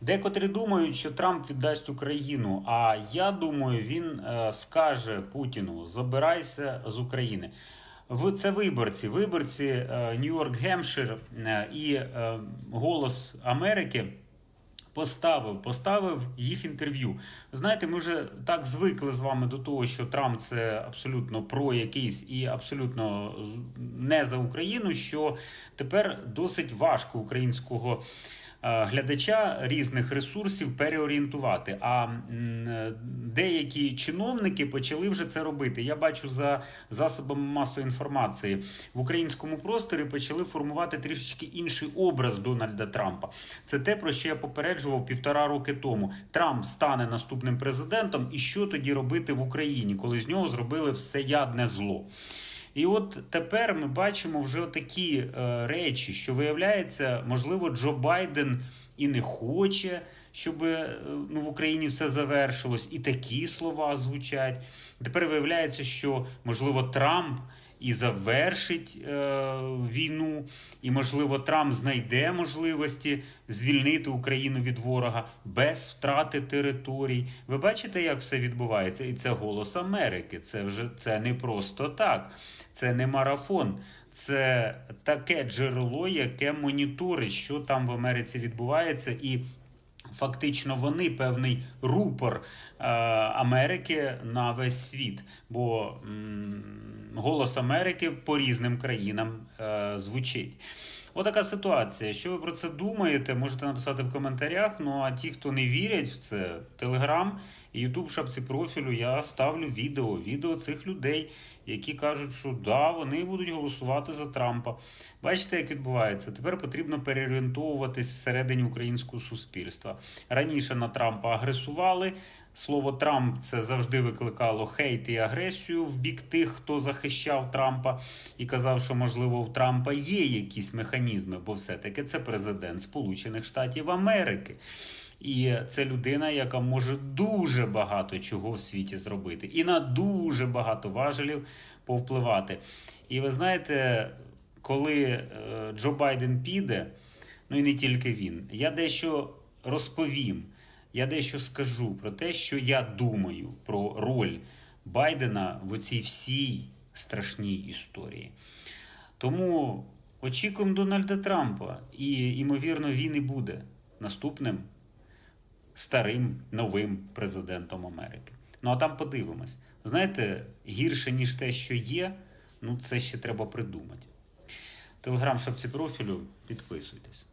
Декотрі думають, що Трамп віддасть Україну. А я думаю, він е, скаже Путіну: забирайся з України. В це виборці, виборці Нью-Йорк Гемшир е, і е, Голос Америки. Поставив, поставив їх інтерв'ю. Знаєте, ми вже так звикли з вами до того, що Трамп це абсолютно про якийсь і абсолютно не за Україну, що тепер досить важко українського глядача різних ресурсів переорієнтувати. А е, деякі чиновники почали вже це робити. Я бачу за засобами масової інформації в українському просторі почали формувати трішечки інший образ Дональда Трампа. Це те, про що я попереджував півтора роки тому. Трамп стане наступним президентом, і що тоді робити в Україні, коли з нього зробили всеядне зло. І от тепер ми бачимо вже такі е, речі, що виявляється, можливо, Джо Байден і не хоче, щоб е, ну, в Україні все завершилось, і такі слова звучать. Тепер виявляється, що можливо Трамп і завершить е, війну, і можливо Трамп знайде можливості звільнити Україну від ворога без втрати територій. Ви бачите, як все відбувається? І це голос Америки. Це вже це не просто так. Це не марафон, це таке джерело, яке моніторить, що там в Америці відбувається, і фактично вони певний рупор е, Америки на весь світ. Бо м, голос Америки по різним країнам е, звучить. Отака ситуація. Що ви про це думаєте? Можете написати в коментарях. Ну а ті, хто не вірять в це, Телеграм і Ютуб в шапці профілю, я ставлю відео. Відео цих людей, які кажуть, що да, вони будуть голосувати за Трампа. Бачите, як відбувається? Тепер потрібно переорієнтовуватись всередині українського суспільства. Раніше на Трампа агресували. Слово Трамп це завжди викликало хейт і агресію в бік тих, хто захищав Трампа і казав, що можливо в Трампа є якісь механізми, бо все-таки це президент Сполучених Штатів Америки. І це людина, яка може дуже багато чого в світі зробити, і на дуже багато важелів повпливати. І ви знаєте, коли е, Джо Байден піде, ну і не тільки він, я дещо розповім. Я дещо скажу про те, що я думаю про роль Байдена в оцій всій страшній історії. Тому очікуємо Дональда Трампа, і, ймовірно, він і буде наступним старим новим президентом Америки. Ну а там подивимось. Знаєте, гірше, ніж те, що є, ну це ще треба придумати. Телеграм шапці профілю, підписуйтесь.